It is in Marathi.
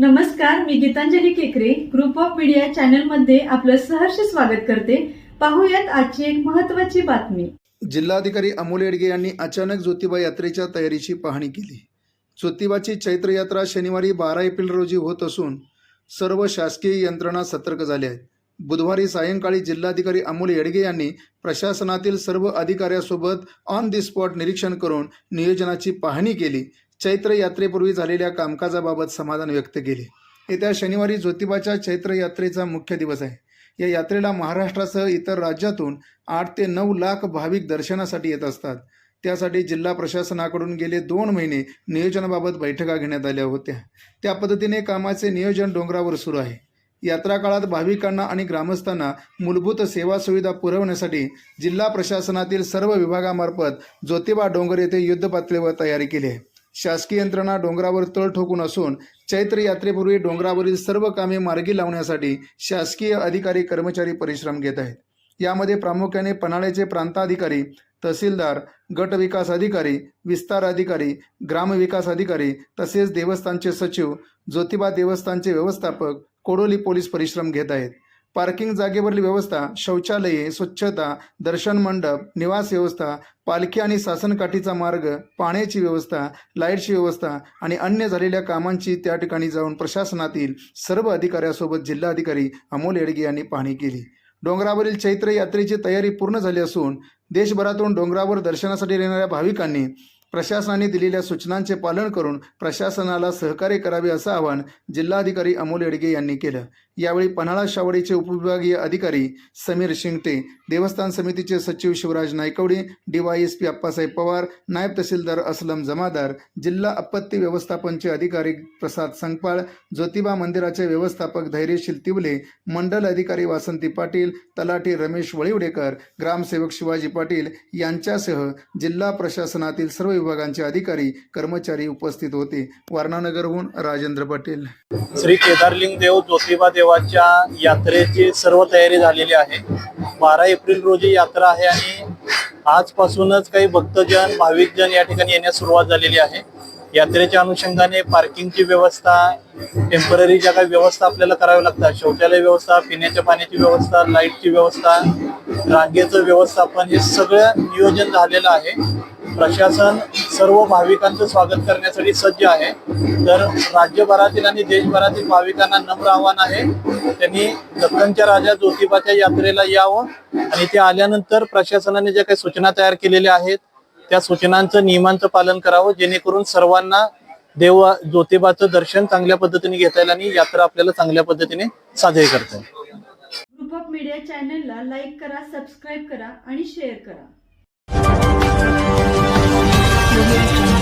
नमस्कार मी गीतांजली केकरे. ग्रुप ऑफ मीडिया चॅनलमध्ये आपलं सहर्ष स्वागत करते. पाहूयात आजची एक महत्वाची बातमी. जिल्हाधिकारी अमोल येडगे यांनी अचानक ज्योतिबा यात्रेच्या तयारीची पाहणी केली. ज्योतिबाची चैत्र यात्रा शनिवारी बारा एप्रिल रोजी होत असून सर्व शासकीय यंत्रणा सतर्क झाल्या आहेत. बुधवारी सायंकाळी जिल्हाधिकारी अमोल येडगे यांनी प्रशासनातील सर्व अधिकाऱ्यासोबत ऑन दी स्पॉट निरीक्षण करून नियोजनाची पाहणी केली. चैत्र यात्रेपूर्वी झालेल्या कामकाजाबाबत समाधान व्यक्त केले. येत्या शनिवारी ज्योतिबाच्या चैत्र यात्रेचा मुख्य दिवस आहे. या यात्रेला महाराष्ट्रासह इतर राज्यातून आठ ते नऊ लाख भाविक दर्शनासाठी येत असतात. त्यासाठी जिल्हा प्रशासनाकडून गेले दोन महिने नियोजनाबाबत बैठका घेण्यात आल्या होत्या. त्या पद्धतीने कामाचे नियोजन डोंगरावर सुरू आहे. यात्रा काळात भाविकांना आणि ग्रामस्थांना मूलभूत सेवा सुविधा पुरवण्यासाठी जिल्हा प्रशासनातील सर्व विभागामार्फत ज्योतिबा डोंगर येथे युद्धपातळीवर तयारी केली आहे. शासकीय यंत्रणा डोंगरावर तळ ठोकून असून चैत्र यात्रेपूर्वी डोंगरावरील सर्व कामे मार्गी लावण्यासाठी शासकीय अधिकारी कर्मचारी परिश्रम घेत आहेत. यामध्ये प्रामुख्याने पन्हाळ्याचे प्रांताधिकारी तहसीलदार गट विकास अधिकारी विस्तार अधिकारी ग्रामविकास अधिकारी तसेच देवस्थानचे सचिव ज्योतिबा देवस्थानचे व्यवस्थापक कोडोली पोलीस परिश्रम घेत आहेत. पार्किंग जागेवरील व्यवस्था शौचालये स्वच्छता दर्शन मंडप निवास व्यवस्था पालखी आणि सासनकाठीचा मार्ग पाण्याची व्यवस्था लाईटची व्यवस्था आणि अन्य झालेल्या कामांची त्या ठिकाणी जाऊन प्रशासनातील सर्व अधिकाऱ्यासोबत जिल्हाधिकारी अमोल येडगे यांनी पाहणी केली. डोंगरावरील चैत्र यात्रेची तयारी पूर्ण झाली असून देशभरातून डोंगरावर दर्शनासाठी येणाऱ्या भाविकांनी प्रशासनाने दिलेल्या सूचनांचे पालन करून प्रशासनाला सहकार्य करावे असं आवाहन जिल्हाधिकारी अमोल येडगे यांनी केलं. यावेळी पन्हाळा शावडीचे उपविभागीय अधिकारी समीर शिंगटे देवस्थान समितीचे सचिव शिवराज नायकवडे डीवायएसपी अप्पासाहेब पवार नायब तहसीलदार असलम जमादार जिल्हा आपत्ती व्यवस्थापनचे अधिकारी प्रसाद संगपाळ ज्योतिबा मंदिराचे व्यवस्थापक धैर्यशील तिवले मंडल अधिकारी वासंती पाटील तलाठी रमेश वळिवडेकर ग्रामसेवक शिवाजी पाटील यांच्यासह जिल्हा प्रशासनातील सर्व विभागांचे अधिकारी कर्मचारी उपस्थित होते. वारणानगरहून राजेंद्र पाटील. श्री केदारलिंग देव ज्योतिबा देवाच्या यात्रेची सर्व तयारी झालेली आहे. बारा एप्रिल रोजी यात्रा आहे आणि आजपासूनच काही भक्तजन भाविकजन या ठिकाणी येण्यास सुरुवात झालेली आहे. यात्रेच्या अनुषंगाने पार्किंगची व्यवस्था टेंपररी ज्या काही व्यवस्था आपल्याला कराव्या लागतात शौचालय व्यवस्था पिण्याच्या पाण्याची व्यवस्था लाईटची व्यवस्था रांगेचं व्यवस्थापन हे सगळं नियोजन झालेलं आहे. प्रशासन सर्व भाविकांचं स्वागत करण्यासाठी सज्ज आहे. तर राज्यभरातील आणि देशभरातील भाविकांना नम्र आव्हान आहे. त्यांनी दक्कनच्या राजा ज्योतिबाच्या यात्रेला यावं आणि ते आल्यानंतर प्रशासनाने ज्या काही सूचना तयार केलेल्या आहेत त्या सूचनांचं नियमांचं पालन करावं जेणेकरून सर्वांना देव ज्योतिबाचं दर्शन चांगल्या पद्धतीने घेता येईल आणि यात्रा आपल्याला चांगल्या पद्धतीने साजरी करता येईल. ग्रुप ऑफ मीडिया चॅनलला लाईक करा सबस्क्राईब करा आणि शेअर करा. Thank you.